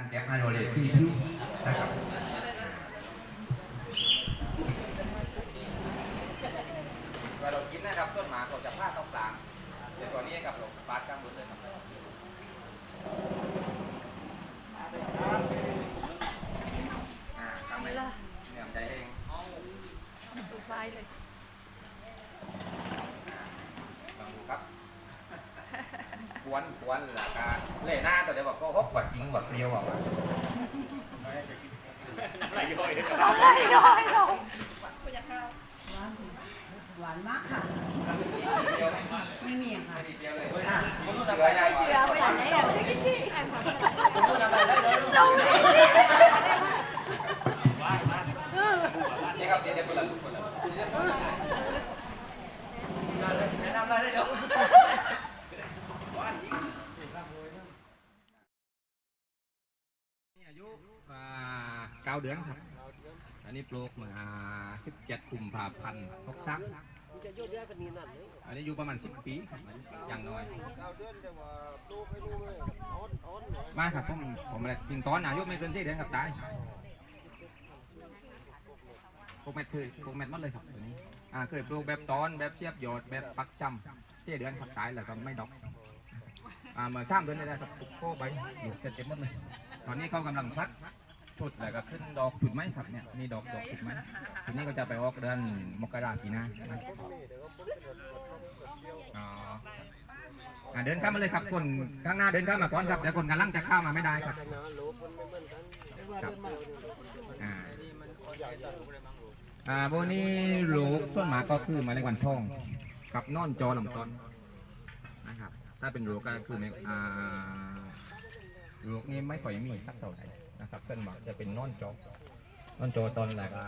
การแก้ไฮโดรเลตซีพิวนะครับเวลาเรากินนะครับต้นหมากเราจะพลาดตรงกลางเดี๋ยวตัวนี้กับเราปาดกลางบนเลยครับอ่าทำให้เนี่ยใจเองดูไฟเลยลองดูครับกวนกวนหลักการ เล่หน้าตัวเดียวบอกก็ฮกกว่าจริงกว่าเปรี้ยวอะร้ย่อยร้อยร้อยหวานมากค่ะ ไม่มีค่ะไม่ดีเปรี้ยวเลยผมรู้สึกว่ายังเชื่อไม่อยากไหนอะจะกินที่ไอ้หมาผมรู้สึกว่ายังเราไม่นี่ครับเดี๋ยวเดี๋ยวคนละคนละแนะนำเลยเดี๋ยว นี่อายุอ่าเก้าเดือนครับ อันนี้ปลูกเมื่อสิบเจ็ดกุมภาพันธ์หกสามอันนี้อยู่ประมาณสิบปีครับอย่างน้อยมาครับผมผมอะไรกินตอนอายุไม่เกินสี่เดือนครับตายปลูกเม็ดคือปลูกเม็ดหมดเลยครับตัวนี้อ่าเคยปลูกแบบตอนแบบเชียบยอดแบบปักจำสี่เดือนครับตายแล้วก็ไม่ดอกอ่าเมื่อสามเดือนนี่ได้ครับโค้ใบอยู่เต็มหมดเลยตอนนี้เขากำลังพัก ชุดแล้วก็ขึ้นดอกถุดไม้ครับเนี่ยนี่ดอกดอกถุดไม้ทีนี้ก็จะไปออกเดือนมกราปีหน้านะอ๋ออะเดินข้ามมาเลยครับคนข้างหน้าเดินข้ามมาก่อนครับเดี๋ยวคนกำลังจะข้ามาไม่ได้ครับครับอ่าอ่าโบนี้ลูกส่วนหมาก็คือมายเลวันทองกับนอนจอลำต้นนะครับ ถ้าเป็นลูกก็คือในอ่าลูกนี่ไม่ค่อยมีสักเท่าไหร่ นะครับเส้นหมากจะเป็นนอนจอนอนจอตอนแรกอะ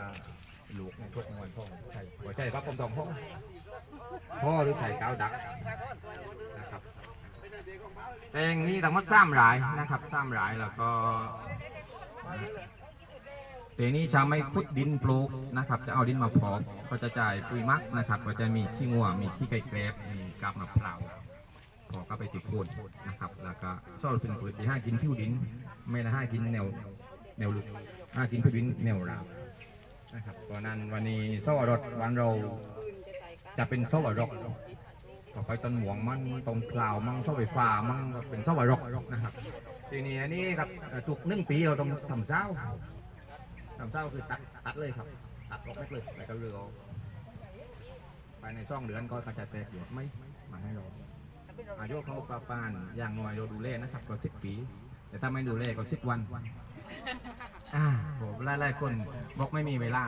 ลูกในทุกวันพ่อใช่หัวใจพระพรมทองพ่อพ่อหรือใส่กาวดักนะครับเองนี่ทั้งหมดสามรายนะครับสามรายแล้วก็เตนี้ชาวไม่ขุดดินปลูกนะครับ จะเอาดินมาพอกก็จะจ่ายปุ๋ยมักนะครับ ก็จะมีขี้งัวมีขี้ไก่แกรบมีกาบมะพร้าว พอก็ไปติดโคนนะครับ แล้วก็ซ่อนเป็นปุ๋ยที่ห้ากินผิวดิน ไม่ละห้ากินแนวแนวลุกห้ากินผิวดินแนวราวนะครับเพราะนั้นวันนี้ซ่รถวันเราจะเป็นซ่รกต่อไปต้นหมวงมันต้นพลาวมั่งโซ่ไฟฟ้ามั่งเป็นซ่รกนะครับ ทีนี้อันนี้ครับจุกหนึ่งปีเราต้องทำเศร้าทำเศร้าคือตัดตัดเลยครับ ตัดออกไม่เลยแล้วก็เรือเอาภายในช่องเดือนก็กระจายแตกหยดไม่มาให้เรา อายุเขาประมาณอย่างน้อยเราดูแลนะครับก็สิบปี แต่ถ้าไม่ดูแลก็สิบวันอ่าผมหลายๆคนบอกไม่มีเวลา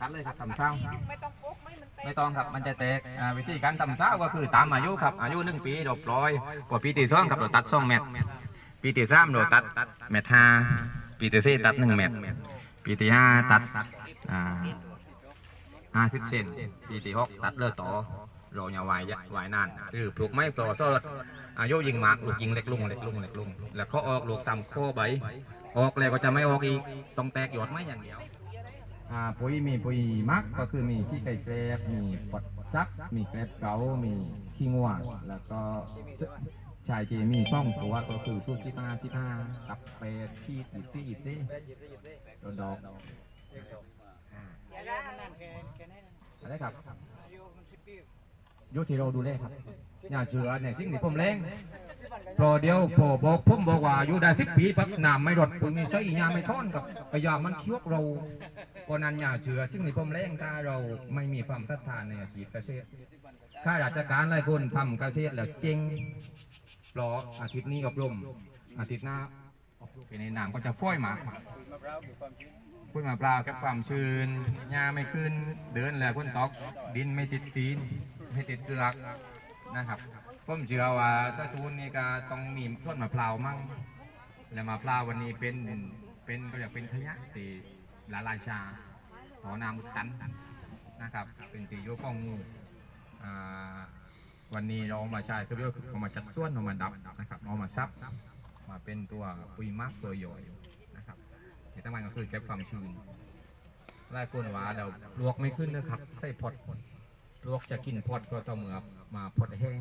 ตัดเลยครับทำเศร้าไม่ต้องปุ๊กไม่มันเตะไม่ต้องครับมันจะแตกอ่าวิธีการทำเศร้าก็คือตามอายุครับอายุหนึ่งปีเราปล่อยพอปีที่สองครับเราตัดสองเม็ดปีที่สามเราตัดเม็ดห้าปีที่สี่ตัดหนึ่งเม็ดปีที่ห้าตัดอ่าห้าสิบเซนปีที่หกตัดเลือดต่อเราอย่าไหวไหวนานคือปลูกไม้ปลอสดอายุยิงมากลูกยิงเล็กลุงเล็กลุงเล็กลุงแล้วเขาออกลูกตามโค้ใบออกแล้วก็จะไม่ออกอีกต้องแตกยอดไม้อย่างเดียวปุ๋ยมีปุ๋ยมักก็คือมีขี้ไก่แกรบมีปดซัก มีแกรบเก๋ามีขี้งัวแล้วก็ชายที่มีซ่องตัวก็คือสูตรสิบห้าสิบห้ากับเป็ดขี้อีกซี่อีกซี่ตัวดอกอ่าอะไรครับ อยุที่เราดูแลครับอย่าเชื่อในสิ่งที่ผมเล้งพอเดียวพอบอกผมบอกว่าอยู่ได้สิบปีปั๊บน้ำไม่รดปุ๋ยมีใช้ยาไม่ท่อนกับพยายามมันเคี้ยวเราเพราะนั้นอย่าเชื่อสิ่งที่ผมเล่งถ้าเราไม่มีความศรัทธาในอาชีพเกษตรข้าราชการหลายคนทำเกษตรแล้วเจ๊งรออาทิตย์นี้อบรมอาทิตย์หน้าเป็นในนามก็จะฟ้อยหมาพูดมาเปล่าวกับความชื้นหญ้าไม่ขึ้น เดินแล้วคนตอกดินไม่ติดตีน ไม่ติดเกลือกนะครับผมเชื่อว่าสตูลนี่ก็ต้องมีต้นมะพร้าวมั่ง และมะพร้าววันนี้เป็นเป็นก็จะเป็นขยะตีละลายชาถอน้ำอุดตันนะครับ เป็นตีโยกองงูวันนี้เราเอามาใช้ก็เรียกว่าเอามาจัดส่วนเอามาดับนะครับเอามาซับมาเป็นตัวปุยมักตัวย่อยนะครับที่ตั้งมันก็คือเก็บความชื้นหลายคนว่าเราลวกไม่ขึ้นนะครับใส่พอด ลวกจะกินพอดก็ต้องเหมือมาพอดแห้ง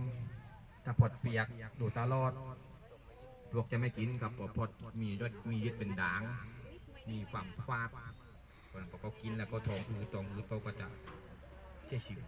ถ้าพอดเปียกดูตลอด ลวกจะไม่กินครับพอดมีรสมียึดเป็นด่าง มีความฟาดพราะฉะนั้นพอเขากินแล้วก็ท้องอืดทองอืดเขาก็จะเสียชีวิต